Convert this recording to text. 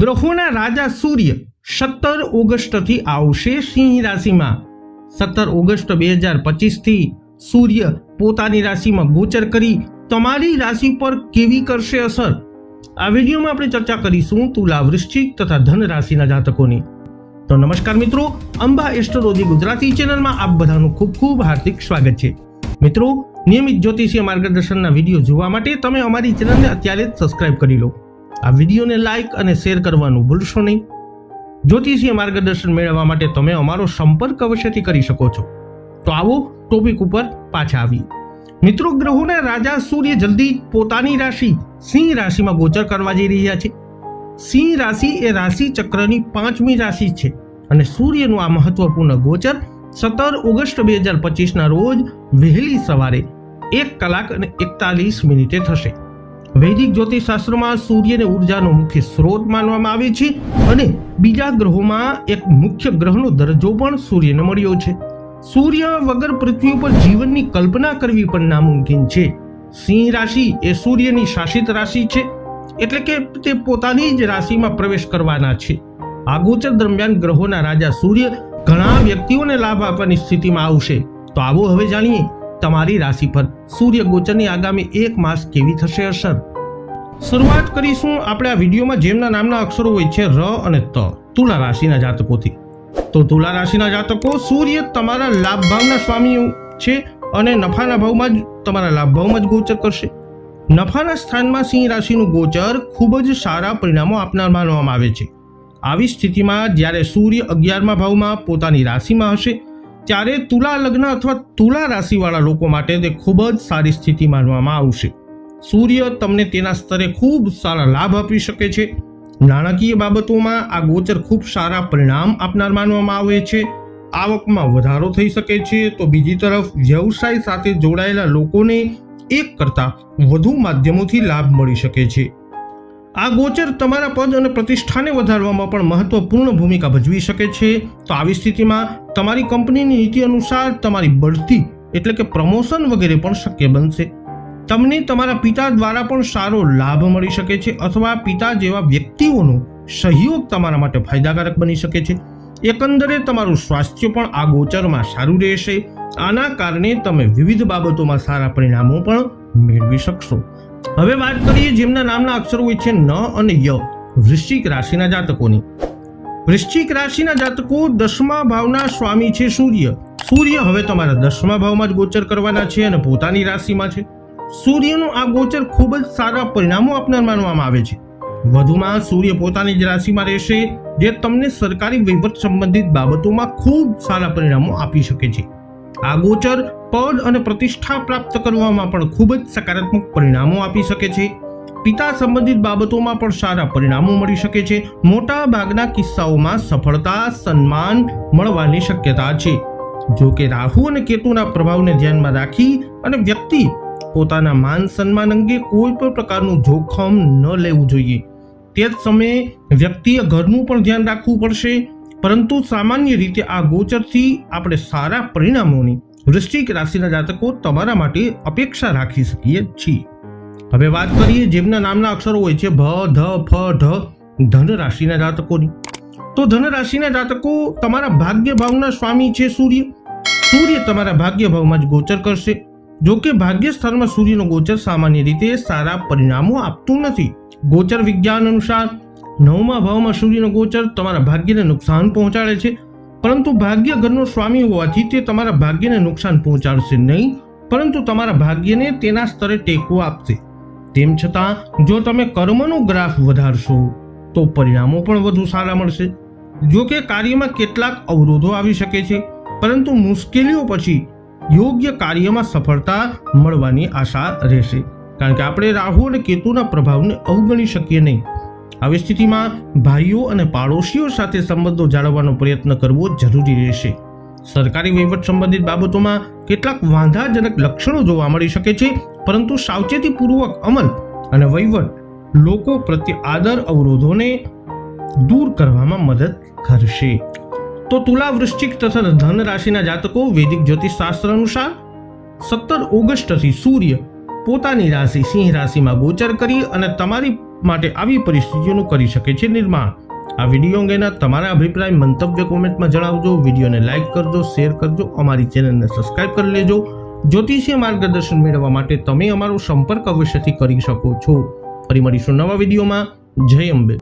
ગ્રહોના રાજા સૂર્ય સત્તર ઓગસ્ટથી આવશે સિંહ રાશિમાં. સત્તર ઓગસ્ટ બે હજાર પચીસથી સૂર્ય પોતાની રાશિમાં ગોચર કરી તમારી રાશિ પર કેવી કરશે અસર? આ વિડીયોમાં આપણે ચર્ચા કરીશું તુલા વૃશ્ચિક તથા ધન રાશિના જાતકોની. તો નમસ્કાર મિત્રો, અંબા એસ્ટ્રોલોજી ગુજરાતી ચેનલમાં આપ બધાનું ખૂબ ખૂબ હાર્દિક સ્વાગત છે. મિત્રો, નિયમિત જ્યોતિષીય માર્ગદર્શનના વીડિયો જોવા માટે તમે અમારી ચેનલને અત્યારે જ સબસ્ક્રાઇબ કરી લો. આ વિડીયોને લાઇક અને શેર કરવાનું ભૂલશો નહીં. જ્યોતિષીય માર્ગદર્શન મેળવવા માટે તમે અમારો સંપર્ક અવશ્યથી કરી શકો છો. તો આવો ટોપિક ઉપર પાછા આવી મિત્રો ગ્રહોના રાજા સૂર્ય જલ્દી પોતાની રાશિ સિંહ રાશિમાં ગોચર કરવા જઈ રહ્યા છે. સિંહ રાશિ એ રાશિ ચક્રની પાંચમી રાશિ છે અને સૂર્યનું આ મહત્વપૂર્ણ ગોચર સત્તર ઓગસ્ટ બે હજાર પચીસના રોજ વહેલી સવારે એક કલાક અને એકતાલીસ મિનિટે થશે. વૈદિક જ્યોતિષશાસ્ત્રમાં સૂર્યને ઉર્જાનો મુખ્ય સ્ત્રોત માનવામાં આવે છે અને બીજા ગ્રહોમાં એક મુખ્ય ગ્રહનો દરજ્જો પણ સૂર્યને મળ્યો છે. સૂર્ય વગર પૃથ્વી ઉપર જીવનની કલ્પના કરવી પણ નામુમકિન છે. સિંહ રાશિ એ સૂર્યની શાસિત રાશિ છે, એટલે કે તે પોતાની જ રાશિમાં પ્રવેશ કરવાના છે. આ ગોચર દરમિયાન ગ્રહોના રાજા સૂર્ય ઘણા વ્યક્તિઓને લાભ આપવાની સ્થિતિમાં આવશે. તો આવો હવે જાણીએ તમારી રાશિ પર સૂર્ય ગોચરની આગામી એક માસ કેવી થશે અસર શરૂઆત કરીશું આપણે આ વિડીયોમાં જેમના નામના અક્ષરો હોય છે, ર અને ત, તુલા રાશિના જાતકોથી. તો તુલા રાશિના જાતકો, સૂર્ય તમારા લાભ ભાવના સ્વામી છે અને નફાના ભાવમાં જ તમારા લાભ ભાવમાં જ ગોચર કરશે. નફાના સ્થાનમાં સિંહ રાશિનું ગોચર ખૂબ જ સારા પરિણામો આપનાર માનવામાં આવે છે. આવી સ્થિતિમાં જ્યારે સૂર્ય અગિયારમા ભાવમાં પોતાની રાશિમાં હશે ત્યારે તુલા લગ્ન અથવા તુલા રાશિવાળા લોકો માટે તે ખૂબ જ સારી સ્થિતિ માનવામાં આવશે. સૂર્ય તમને તેના સ્તરે ખૂબ સારા લાભ આપી શકે છે. નાણાકીય બાબતોમાં આ ગોચર ખૂબ સારા પરિણામ આપનાર માનવામાં આવે છે. આવકમાં વધારો થઈ શકે છે તો બીજી તરફ વ્યવસાય સાથે જોડાયેલા લોકોને એક કરતાં વધુ માધ્યમોથી લાભ મળી શકે છે. આ ગોચર તમારા પદ અને પ્રતિષ્ઠાને વધારવામાં પણ મહત્વપૂર્ણ ભૂમિકા ભજવી શકે છે. તો આવી સ્થિતિમાં તમારી કંપનીની નીતિ અનુસાર તમારી બઢતી એટલે કે પ્રમોશન વગેરે પણ શક્ય બનશે. તમને તમારા પિતા દ્વારા પણ સારો લાભ મળી શકે છે અથવા પિતા જેવા વ્યક્તિઓનો સહયોગ તમારા માટે ફાયદાકારક બની શકે છે. એકંદરે તમારું સ્વાસ્થ્ય પણ આ ગોચરમાં સારું રહેશે. આના કારણે તમે વિવિધ બાબતોમાં સારા પરિણામો પણ મેળવી શકશો. હવે વાત કરીએ જેમના નામના અક્ષરો હોય છે ન અને ય, વૃશ્ચિક રાશિના જાતકોની. વૃશ્ચિક રાશિના જાતકો દસમા ભાવના સ્વામી છે સૂર્ય. સૂર્ય હવે તમારા દસમા ભાવમાં જ ગોચર કરવાના છે અને પોતાની રાશિમાં છે. સૂર્યનું આ ગોચર ખૂબ જ સારા પરિણામો આપનાર માનવામાં આવે છે. વધુમાં સૂર્ય પોતાની જ રાશિમાં રહેશે, જે તમને સરકારી વહીવટ સંબંધિત બાબતોમાં ખૂબ સારા પરિણામો આપી શકે છે. આ ગોચર પદ અને પ્રતિષ્ઠા પ્રાપ્ત કરવામાં પણ ખૂબ જ સકારાત્મક પરિણામો આપી શકે છે. પિતા સંબંધિત બાબતોમાં પણ સારા પરિણામો મળી શકે છે. મોટા ભાગના કિસ્સાઓમાં સફળતા, સન્માન મળવાની શક્યતા છે. જો કે રાહુ અને કેતુના પ્રભાવને ધ્યાનમાં રાખી અને વ્યક્તિ પોતાના માન સન્માન અંગે કોઈ પણ પ્રકારનું જોખમ ન લેવું જોઈએ. તે જ સમયે વ્યક્તિએ ઘરનું પણ ધ્યાન રાખવું પડશે. પરંતુ સામાન્ય રીતે આ ગોચરથી આપણે સારા પરિણામોની વૃશ્ચિક રાશિના જાતકો તમારા માટે અપેક્ષા રાખી શકીએ છીએ. હવે વાત કરીએ જેમના નામના અક્ષરો હોય છે, ભ, ધ, ફ, ઢ, ધન રાશિના જાતકોની. તો ધન રાશિના જાતકો તમારા ભાગ્ય ભાવના સ્વામી છે સૂર્ય. સૂર્ય તમારા ભાગ્ય ભાવમાં જ ગોચર કરશે. જો કે ભાગ્ય સ્થાનમાં સૂર્યનો ગોચર સામાન્ય રીતે સારા પરિણામો આપતું નથી. ગોચર વિજ્ઞાન અનુસાર નવમા ભાવમાં સૂર્યનો ગોચર તમારા ભાગ્યને નુકસાન પહોંચાડે છે. પરંતુ ભાગ્ય ઘરનો સ્વામી હોવાથી તે તમારા ભાગ્યને નુકસાન પહોંચાડશે નહીં, પરંતુ તમારા ભાગ્યને તેના સ્તરે ટેકો આપશે. તેમ છતાં, જો તમે કર્મનો ગ્રાફ વધારશો, તો પરિણામો પણ વધુ સારા મળશે. જો કે કાર્યમાં કેટલાક અવરોધો આવી શકે છે, પરંતુ મુશ્કેલીઓ પછી યોગ્ય કાર્યમાં સફળતા મળવાની આશા રહેશે. કારણ કે આપણે રાહુ અને કેતુના પ્રભાવને અવગણી શકીએ નહીં. આવી સ્થિતિમાં ભાઈઓ અને પાડોશીઓ સાથે સંબંધો જાળવવાનો પ્રયત્ન કરવો જરૂરી રહેશે. સરકારી વહીવટ સંબંધિત બાબતોમાં કેટલાક વાંધાજનક લક્ષણો જોવા મળી શકે છે, પરંતુ સાવચેતીપૂર્વક અમલ અને વહીવટ લોકો પ્રત્યે આદર અવરોધોને દૂર કરવામાં મદદ કરશે. તો તુલા વૃશ્ચિક તથા ધન રાશિના જાતકો વૈદિક જ્યોતિષ શાસ્ત્ર અનુસાર સત્તર ઓગસ્ટથી સૂર્ય પોતાની રાશિ સિંહ રાશિમાં ગોચર કરી અને તમારી માટે આવી પરિસ્થિતિઓનું કરી શકે છે નિર્માણ. આ વીડિયો અંગેના તમારા અભિપ્રાય મંતવ્ય કોમેન્ટમાં જણાવજો. વિડીયોને લાઇક કરજો, શેર કરજો, અમારી ચેનલને સબસ્ક્રાઇબ કરી લેજો. જ્યોતિષીય માર્ગદર્શન મેળવવા માટે તમે અમારો સંપર્ક અવશ્યથી કરી શકો છો. ફરી મળીશું નવા વિડીયોમાં. જય અંબે.